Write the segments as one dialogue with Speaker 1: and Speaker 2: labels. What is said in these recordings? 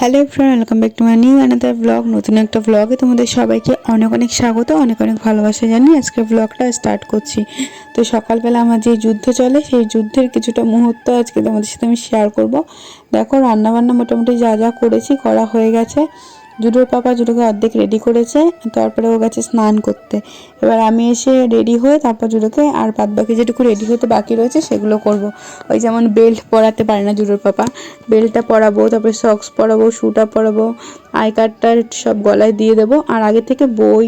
Speaker 1: Hello friend welcome back to my new another blog, নতুন একটা ব্লগে তোমাদের সবাইকে অনেক অনেক স্বাগত, অনেক অনেক ভালোবাসা জানি আজকে ব্লগটা স্টার্ট করছি। তো সকালবেলা আমার যে যুদ্ধ চলে, সেই যুদ্ধের কিছুটা মুহূর্ত আজকে তোমাদের সাথে আমি শেয়ার করব। দেখো, রান্নাবান্না মোটামুটি যা যা করেছি, করা হয়ে গেছে। জুডোর পাপা জুডোকে অর্ধেক রেডি করেছে, তারপরে ও গেছে স্নান করতে। এবার আমি এসে রেডি হয়ে তারপর জুডোকে আর বাদ বাকি যেটুকু রেডি হতে বাকি রয়েছে সেগুলো করব। ওই যেমন বেল্ট পরাতে পারে না জুডোর পাপা। বেল্টটা পরাবো, তারপরে সক্স পরাবো শুটা পরাবো আই কার্ডটা সব গলায় দিয়ে দেবো। আর আগে থেকে বই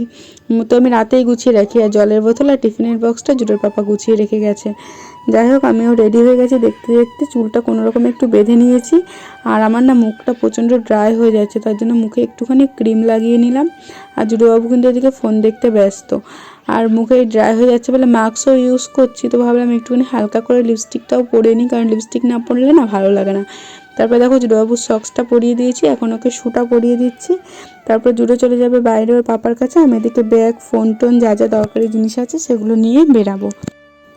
Speaker 1: তো আমি রাতেই গুছিয়ে রাখি, আর জলের বোতল আর টিফিনের বক্সটা জুটোর পাপা গুছিয়ে রেখে গেছে। যাই হোক, আমিও রেডি হয়ে গেছি। দেখতে দেখতে চুলটা কোনো রকম একটু বেঁধে নিয়েছি, আর আমার না মুখটা প্রচণ্ড ড্রাই হয়ে যাচ্ছে, তার জন্য মুখে একটুখানি ক্রিম লাগিয়ে নিলাম। আর জুডোবাবু কিন্তু এদিকে ফোন দেখতে ব্যস্ত, আর মুখে ড্রাই হয়ে যাচ্ছে বলে মাস্কও ইউজ করছি। তো ভাবলাম একটুখানি হালকা করে লিপস্টিকটাও পরে নিই, কারণ লিপস্টিক না পরলে না ভালো লাগে না। তারপরে দেখো জুডোবাবুর সক্সটা পরিয়ে দিয়েছি, এখন ওকে শুটা পরিয়ে দিচ্ছি। তারপর জুডো চলে যাবে বাইরে ওর পাপার কাছে, আমি এদিকে ব্যাগ ফোন টোন যা যা দরকারি জিনিস আছে সেগুলো নিয়ে বেরাবো।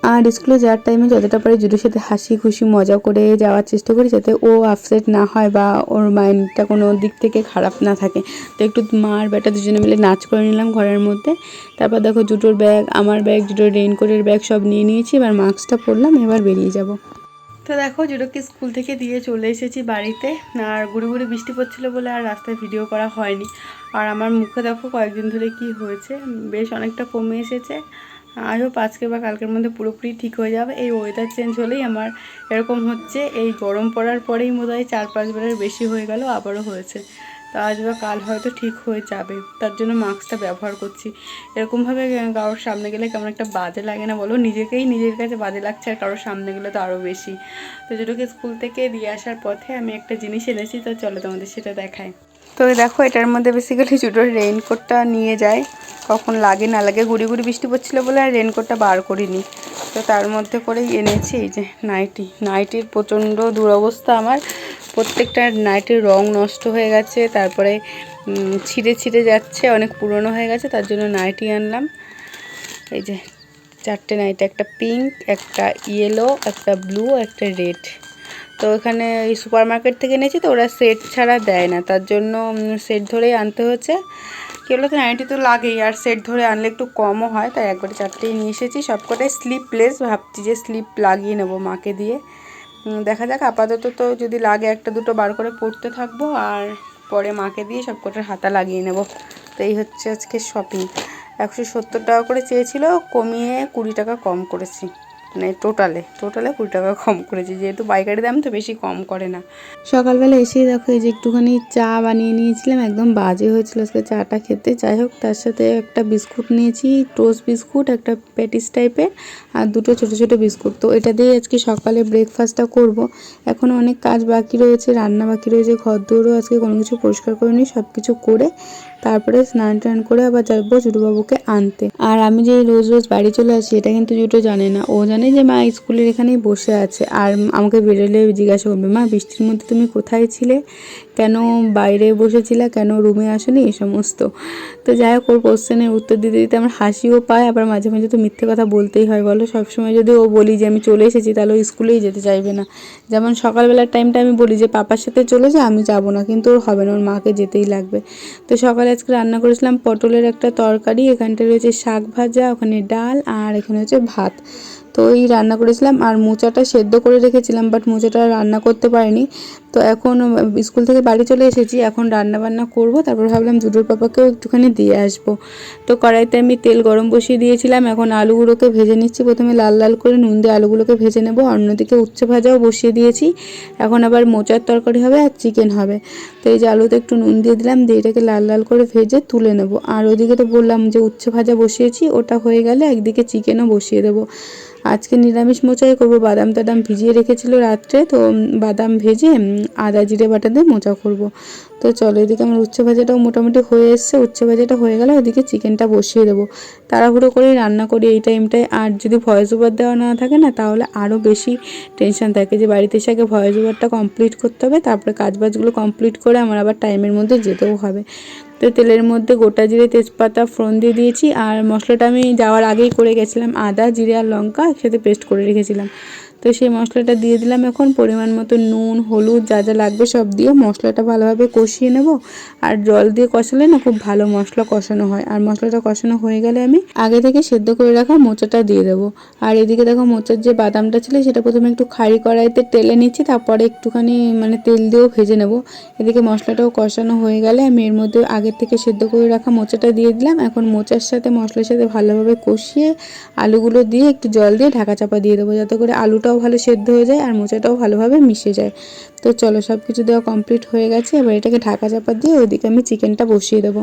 Speaker 1: আর স্কুলে যাওয়ার টাইমে যতটা পারি জুডোর সাথে হাসি খুশি, মজা করে যাওয়ার চেষ্টা করি যাতে ও আপসেট না হয় বা ওর মাইন্ডটা কোনো দিক থেকে খারাপ না থাকে। তো একটু মা আর বেটা দুজনে মিলে নাচ করে নিলাম ঘরের মধ্যে। তারপর দেখো জুটোর ব্যাগ আমার ব্যাগ জুটোর রেইনকোটের ব্যাগ সব নিয়ে নিয়েছি, এবার মাস্কটা পরলাম, এবার বেরিয়ে যাব। তো দেখো, জুডোকে স্কুল থেকে দিয়ে চলে এসেছি বাড়িতে। আর গুড়ি গুড়ি বৃষ্টি পড়ছিলো বলে আর রাস্তায় ভিডিও করা হয়নি। আর আমার মুখে দেখো কয়েকদিন ধরে কি হয়েছে। বেশ অনেকটা কমে এসেছে। আই হোপ আজকে বা কালকের মধ্যে পুরোপুরি ঠিক হয়ে যাবে। এই ওয়েদার চেঞ্জ হলেই আমার এরকম হচ্ছে। এই গরম পড়ার পরেই বোধ হয় চার পাঁচবারের বেশি হয়ে গেল, আবারও হয়েছে। তো আজ বা কাল হয়তো ঠিক হয়ে যাবে। তার জন্য মাস্কটা ব্যবহার করছি। এরকমভাবে কারোর সামনে গেলে কেমন একটা বাজে লাগে না বলো? নিজেকেই নিজের কাছে বাজে লাগছে আর কারোর সামনে গেলে তো আরও বেশি। তো যেটুকু স্কুল থেকে দিয়ে আসার পথে আমি একটা জিনিস এনেছি, তো চলো তোমাদের সেটা দেখায় তো দেখো, এটার মধ্যে বেসিক্যালি জুটোর রেইনকোটটা নিয়ে যায়। কখন লাগে না লাগে, গুড়ি গুড়ি বৃষ্টি পড়ছিল বলে আর রেইনকোটটা বার করিনি। তো তার মধ্যে করেই এনেছি এই যে নাইটি নাইটির প্রচণ্ড দুরবস্থা আমার। প্রত্যেকটা নাইটির রং নষ্ট হয়ে গেছে, তারপরে ছিঁড়ে ছিঁড়ে যাচ্ছে, অনেক পুরনো হয়ে গেছে, তার জন্য নাইটি আনলাম। এই যে, চারটে নাইটি, একটা পিঙ্ক, একটা ইয়েলো, একটা ব্লু একটা রেড। তো এখানে এই সুপার মার্কেট থেকে নিয়েছি তো ওরা সেট ছাড়া দেয় না, তার জন্য সেট ধরেই আনতে হচ্ছে। কেবল তো নাইটি তো লাগেই, আর সেট ধরে আনলে একটু কমও হয়, তাই একবারে চারটেই নিয়ে এসেছি। সবকটাই স্লিপলেস ভাবছি যে স্লিপ লাগিয়ে নেব মাকে দিয়ে। দেখা যাক, আপাতত তো যদি লাগে একটা দুটো বার করে পড়তে থাকব, আর পরে মাকে দিয়ে সব কটার হাতা লাগিয়ে নেব। তো এই হচ্ছে আজকে শপিং একশো সত্তর টাকা করে চেয়েছিল, কমিয়ে কুড়ি টাকা কম করেছি। মানে টোটালে টোটালে কুড়ি টাকা কম করেছি। যেহেতু পাইকারি দাম তো বেশি কম করে না। সকালবেলা এসেই দেখো এই যে একটুখানি চা বানিয়ে নিয়েছিলাম, একদম বাজে হয়েছিল আজকে চাটা খেতে। যাই হোক, তার সাথে একটা বিস্কুট নিয়েছি টোস্ট বিস্কুট, একটা প্যাটিস টাইপের, আর দুটো ছোট ছোট বিস্কুট। তো এটা দিয়ে আজকে সকালে ব্রেকফাস্টটা করব। এখন অনেক কাজ বাকি রয়েছে, রান্না বাকি রয়েছে, ঘর দৌড়ও আজকে কোনো কিছু পরিষ্কার করে নিই সব কিছু করে তারপরে স্নান টান করে আবার যাব জুটুবাবুকে আনতে। আর আমি যে রোজ রোজ বাড়ি চলে আসি, এটা কিন্তু জুটো জানে না। ও জানে যে মা স্কুলের এখানেই বসে আছে। আর আমাকে বেরোলে জিজ্ঞাসা করবে, মা, বৃষ্টির মধ্যে তুমি কোথায় ছিলে? কেন বাইরে বসেছিলে? কেন রুমে আসোনি? এই সমস্ত। তো যাই হোক, ওর কোশ্চেনের উত্তর দিতে দিতে আমার হাসিও পায়। আবার মাঝে মাঝে তো মিথ্যে কথা বলতেই হয়, বলো? সবসময় যদি ও বলি যে, আমি চলে এসেছি, তাহলে ও স্কুলেই যেতে চাইবে না। যেমন সকালবেলার টাইমটা আমি বলি যে, পাপার সাথে চলে যা, আমি যাব না। কিন্তু ওর হবে না, ওর মাকে যেতেই লাগবে। তো সকালে আজকে রান্না করেছিলাম পটলের একটা তরকারি। এখানটা রয়েছে শাক ভাজা, ওখানে ডাল আর এখানে হচ্ছে ভাত। তো এই রান্না করেছিলাম আর মোচাটা সেদ্ধ করে রেখেছিলাম বাট মোচাটা রান্না করতে পারিনি। তো এখন স্কুল থেকে বাড়ি চলে এসেছি, এখন রান্না বান্না করব, তারপর ভাবলাম দুটোর পাপাকেও একটুখানি দিয়ে আসব। তো কড়াইতে আমি তেল গরম বসিয়ে দিয়েছিলাম, এখন আলুগুলোকে ভেজে নিচ্ছি, প্রথমে লাল লাল করে নুন দিয়ে আলুগুলোকে ভেজে নেব, অন্যদিকে উচ্ছে ভাজাও বসিয়ে দিয়েছি। এখন আবার মোচার তরকারি হবে আর চিকেন হবে। তো এই যে আলুতে একটু নুন দিয়ে দিলাম, দিয়ে এটাকে লাল লাল করে ভেজে তুলে নেব। আর ওইদিকে তো বললাম যে উচ্ছে ভাজা বসিয়েছি, ওটা হয়ে গেলে একদিকে চিকেনও বসিয়ে দেবো। আজকে নিরামিষ মোচাই করব, বাদাম টাদাম ভিজিয়ে রেখেছিল রাত্রে, তো বাদাম ভেজে আদা, জিরে বাটা দিয়ে মোচা করব। তো চলো এদিকে আমার উচ্ছে ভাজাটাও মোটামুটি হয়ে এসছে। উচ্ছে ভাজাটা হয়ে গেলে ওদিকে চিকেনটা বসিয়ে দেবো। তাড়াহুড়ো করেই রান্না করি এই টাইমটায়। আর যদি ভয়েস ওভার দেওয়া না থাকে না, তাহলে আরও বেশি টেনশন থাকে যে বাড়িতে এসে আগে ভয়েস ওভারটা কমপ্লিট করতে হবে, তারপরে কাজ বাজগুলো কমপ্লিট করে আমার আবার টাইমের মধ্যে যেতেও হবে। তো তেলের মধ্যে গোটা জিরে, তেজপাতা, ফোড়ন দিয়ে দিয়েছি। আর মশলাটা আমি যাওয়ার আগেই করে গেছিলাম, আদা, জিরে আর লঙ্কা একসাথে পেস্ট করে রেখেছিলাম। তো সেই মশলাটা দিয়ে দিলাম এখন। পরিমাণ মতো নুন, হলুদ যা যা লাগবে সব দিয়ে মশলাটা ভালোভাবে কষিয়ে নেব। আর জল দিয়ে কষালে না খুব ভালো মশলা কষানো হয়। আর মশলাটা কষানো হয়ে গেলে আমি আগে থেকে সেদ্ধ করে রাখা মোচাটা দিয়ে দেবো। আর এদিকে দেখো মোচার যে বাদামটা ছিল সেটা প্রথমে একটু খাড়ি কড়াইতে তেলে নিচ্ছি, তারপরে একটুখানি মানে তেল দিয়েও ভেজে নেব। এদিকে মশলাটাও কষানো হয়ে গেলে আমি এর মধ্যে আগের থেকে সেদ্ধ করে রাখা মোচাটা দিয়ে দিলাম। এখন মোচার সাথে, মশলার সাথে ভালোভাবে কষিয়ে আলুগুলো দিয়ে একটু জল দিয়ে ঢাকা চাপা দিয়ে দেবো, যাতে করে আলুটাও ভালো সেদ্ধ হয়ে যায় আর মোচাটাও ভালোভাবে মিশে যায়। তো চলো সব কিছু দেওয়া কমপ্লিট হয়ে গেছে, এবার এটাকে ঢাকা চাপা দিয়ে ওইদিকে আমি চিকেনটা বসিয়ে দেবো।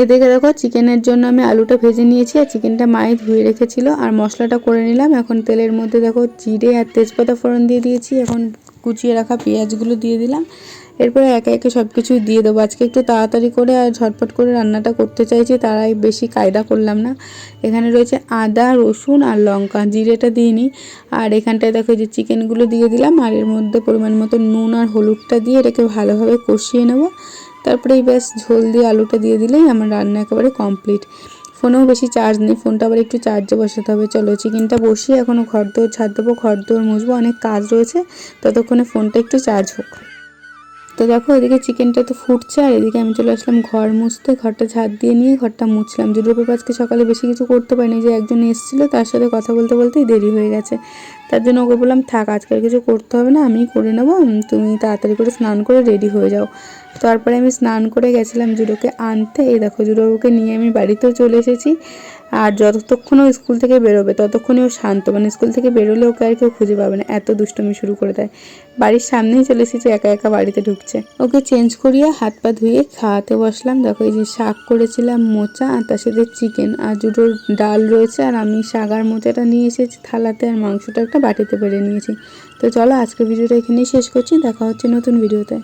Speaker 1: এদিকে দেখো চিকেনের জন্য আমি আলুটা ভেজে নিয়েছি আর চিকেনটা মায়ে ধুয়ে রেখেছিল আর মশলাটা করে নিলাম। এখন তেলের মধ্যে দেখো জিরে আর তেজপাতা ফোড়ন দিয়ে দিয়েছি, এখন কুচিয়ে রাখা পেঁয়াজগুলো দিয়ে দিলাম। এরপরে একে একে সব কিছুই দিয়ে দেবো। আজকে একটু তাড়াতাড়ি করে আর ঝটপট করে রান্নাটা করতে চাইছি, তারাই বেশি কায়দা করলাম না। এখানে রয়েছে আদা, রসুন আর লঙ্কা, জিরেটা দিইনি আর এখানটায় দেখো যে চিকেনগুলো দিয়ে দিলাম, আর এর মধ্যে পরিমাণ মতো নুন আর হলুদটা দিয়ে এটাকে ভালোভাবে কষিয়ে নেব। তারপরে এই ব্যাস ঝোল দিয়ে আলুটা দিয়ে দিলেই আমার রান্না একেবারে কমপ্লিট। ফোনেও বেশি চার্জ নেই, ফোনটা আবার একটু চার্জে বসাতে হবে। চলো চিকেনটা বসিয়ে এখনও ঘর দৌড় ছাদ দেবো ঘর দৌড় মুছবো, অনেক কাজ রয়েছে। ততক্ষণে ফোনটা একটু চার্জ হোক। তো দেখো, এদিকে চিকেনটা তো ফুটছে, আর এদিকে আমি চলে আসলাম ঘর মুছতে। ঘরটা ঝাড় দিয়ে নিয়ে ঘরটা মুছলাম। জুডো পেপার আজকে সকালে বেশি কিছু করতে পারিনি যে একজন এসেছিল, তার সাথে কথা বলতে বলতেই দেরি হয়ে গেছে। তার জন্য ওকে বললাম, থাক আজকে আর কিছু করতে হবে না আমি করে নেব তুমি তাড়াতাড়ি করে স্নান করে রেডি হয়ে যাও। তারপরে আমি স্নান করে গেছিলাম জুডোকে আনতে। এই দেখো, জুডোকে নিয়ে আমি বাড়িতেও চলে এসেছি। আর যতক্ষণ ও স্কুল থেকে বেরোবে, ততক্ষণই ও শান্ত। মানে স্কুল থেকে বেরোলে ওকে আর কেউ খুঁজে পাবে না। এত দুষ্টমি শুরু করে দেয়। বাড়ির সামনেই চলে এসেছি, একা একা বাড়িতে ঢুকছে। ওকে চেঞ্জ করিয়ে হাত পা ধুয়ে খাওয়াতে বসলাম। দেখো এই যে শাক করেছিলাম, মোচা আর তার সাথে চিকেন আর দুটোর ডাল রয়েছে আর আমি শাগার মোচাটা নিয়ে এসেছি থালাতে আর মাংসটা একটা বাটিতে পেরে নিয়েছি। তো চলো আজকের ভিডিওটা এখানেই শেষ করছি। দেখা হচ্ছে নতুন ভিডিওতে।